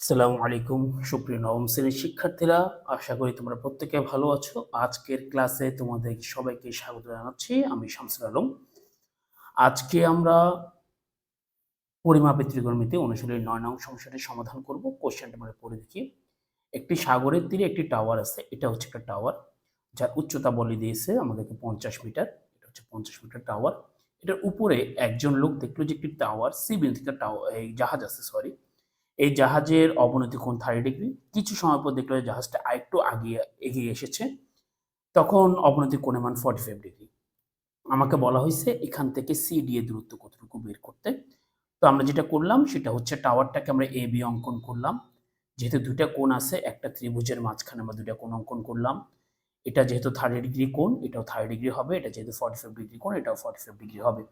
আসসালামু আলাইকুম, সুপ্রিয় নবম শ্রেণির শিক্ষার্থীরা। আশা করি তোমরা প্রত্যেকে ভালো আছো। আজকের ক্লাসে তোমাদের সবাইকে স্বাগত জানাচ্ছি। আমি শামসুল আলম। আজকে আমরা পরিমাপের ত্রিকোণমিতি অনুশীলনী নয় নং সমস্যাটির সমাধান করব। কোশ্চেনটা আমরা পড়ে দেখি। একটি সাগরের তীরে একটি টাওয়ার আছে। এটা হচ্ছে একটা টাওয়ার যার উচ্চতা বলে দিয়েছে আমাদেরকে পঞ্চাশ মিটার। এটা হচ্ছে পঞ্চাশ মিটার টাওয়ার এটার উপরে একজন লোক দেখল যে একটি টাওয়ার সি বিন থেকে টাওয়ার এই জাহাজ আছে সরি এই জাহাজের অবনতি কোণ থার্টি ডিগ্রি কিছু সময় পর দেখল জাহাজটা আরেকটু আগিয়ে, এগিয়ে এসেছে। তখন অবনতি কোণের মান ফর্টি ফাইভ ডিগ্রি আমাকে বলা হয়েছে এখান থেকে সি ডি এর দূরত্ব কতটুকু বের করতে। তো আমরা যেটা করলাম, সেটা হচ্ছে টাওয়ারটাকে আমরা এ বি অঙ্কন করলাম। যেহেতু দুইটা কোণ আছে, একটা ত্রিভুজের মাঝখানে আমরা দুইটা কোণ অঙ্কন করলাম। এটা যেহেতু থার্টি ডিগ্রি কোণ, এটাও থার্টি ডিগ্রি হবে, এটা যেহেতু ফর্টি ফাইভ ডিগ্রি কোণ, এটাও ফর্টি ফাইভ ডিগ্রি হবে।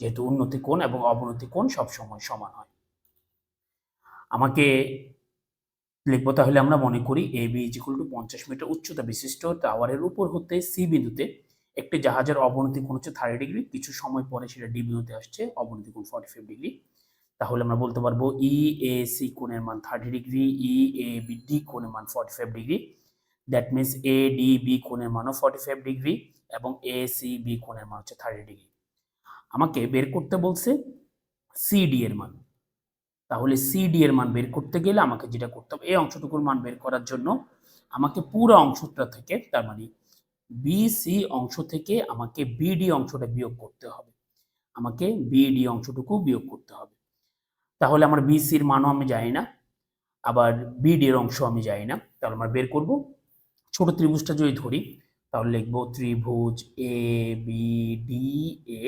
যেহেতু উন্নতি কোণ এবং অবনতি কোণ সবসময় সমান হয়। আমাকে লিখব তাহলে আমরা মনে করি A B is equal to পঞ্চাশ মিটার উচ্চতা বিশিষ্ট টাওয়ারের উপর হতে সি বিন্দুতে একটি জাহাজের অবনতি কোণ হচ্ছে থার্টি ডিগ্রি কিছু সময় পরে সেটা ডি বিন্দুতে আসছে, অবনতি কোণ ফর্টি ফাইভ ডিগ্রি তাহলে আমরা বলতে পারব ই এ সি কোণের মান থার্টি ডিগ্রি ই এ বি ডি কোণের মান forty five degree that means A D B কোণের মানও ফর্টি ফাইভ ডিগ্রি এবং এ সি বি কোণের মান হচ্ছে থার্টি ডিগ্রি আমাকে বের করতে বলছে সি ডি এর মান। তাহলে সিডি এর মান বের করতে গেলে আমাকে যেটা করতে হবে, এই অংশটুকুর মান বের করার জন্য আমাকে পুরো অংশটা থেকে, তার মানে বিসি অংশ থেকে আমাকে বিডি অংশটা বিয়োগ করতে হবে। আমাকে বিডি অংশটুকু বিয়োগ করতে হবে। তাহলে আমার বি বিসির মানও আমি জানি না, আবার বিডি এর অংশ আমি জানি না, তাহলে আমরা বের করব। ছোট ত্রিভুজটা যদি ধরি, তাহলে লিখব ত্রিভুজ এ বি ডি এ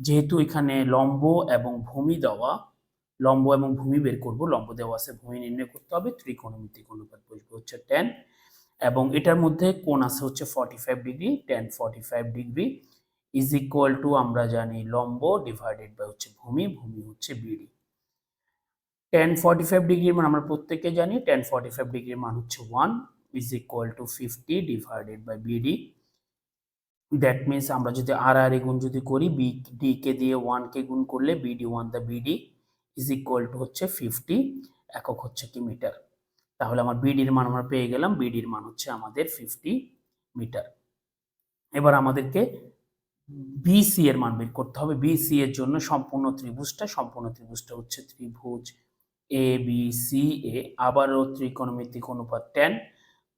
যেহেতু এখানে লম্ব এবং ভূমি দেওয়া লম্ব এবং ভূমি বের করব। লম্ব দেওয়া আছে, ভূমি নির্ণয় করতে হবে, ত্রিকোণমিতিক অনুপাত বসবে হচ্ছে টেন এবং এটার মধ্যে কোণ আছে হচ্ছে forty five degree tan forty five degree is equal to আমরা জানি লম্ব ডিভাইডেড বাই হচ্ছে ভূমি ভূমি হচ্ছে বিডি টেন ফর্টি ফাইভ ডিগ্রির মান আমরা প্রত্যেকে জানি টেন ফর্টি ফাইভ ডিগ্রির মান হচ্ছে one is equal to fifty divided by BD that means আমরা যদি আর আর গুণ যদি করি বি ডি কে দিয়ে ওয়ানকে গুণ করলে BD one the BD is equal to হচ্ছে ফিফটি একক হচ্ছে কি মিটার তাহলে আমার বিডির মান আমরা পেয়ে গেলাম বিডির মান হচ্ছে আমাদের ফিফটি মিটার এবার আমাদেরকে বিসি এর মান বের করতে হবে। বিসি এর জন্য সম্পূর্ণ ত্রিভুজটা সম্পূর্ণ ত্রিভুজটা হচ্ছে ত্রিভুজ এ বি সি এ আবারও ত্রিকোণমিতিক অনুপাত টেন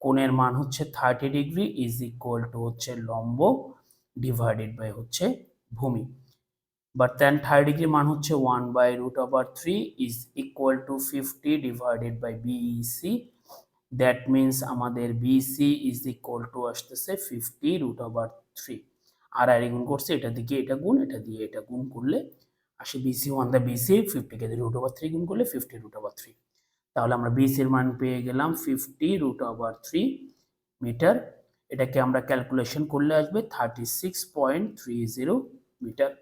কোণের মান হচ্ছে thirty degree is equal to হচ্ছে লম্ব ডিভাইডেড বাই হচ্ছে ভূমি। বাট দেন থার্ড ডিগ্রি মান হচ্ছে one by root over three is equal to fifty divided by BC that means আমাদের বিসি ইজ ইকুয়াল টু আসতেছে ফিফটি রুট ওভার থ্রি আর আর গুণ করছে এটা দিকে এটা গুণ, এটা দিয়ে এটা গুণ করলে আসে বিসি ওয়ান দ্য বিসি ফিফটিকে রুট ওভার থ্রি গুণ করলে ফিফটি রুট ওভার থ্রি তাহলে আমরা বিসির মান পেয়ে গেলাম fifty root over three meter এটাকে আমরা ক্যালকুলেশন করলে আসবে thirty six point three zero meter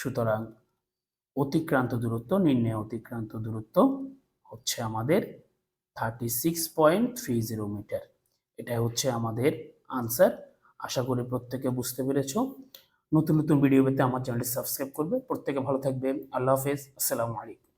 সুতরাং অতিক্রান্ত দূরত্ব, নির্ণয় অতিক্রান্ত দূরত্ব হচ্ছে আমাদের thirty six point three zero meter. এটাই হচ্ছে আমাদের আনসার আশা করি প্রত্যেকে বুঝতে পেরেছ। নতুন নতুন ভিডিও পেতে আমার চ্যানেলটি সাবস্ক্রাইব করবে। প্রত্যেকে ভালো থাকবে আল্লাহ হাফেজ। আসসালামু আলাইকুম।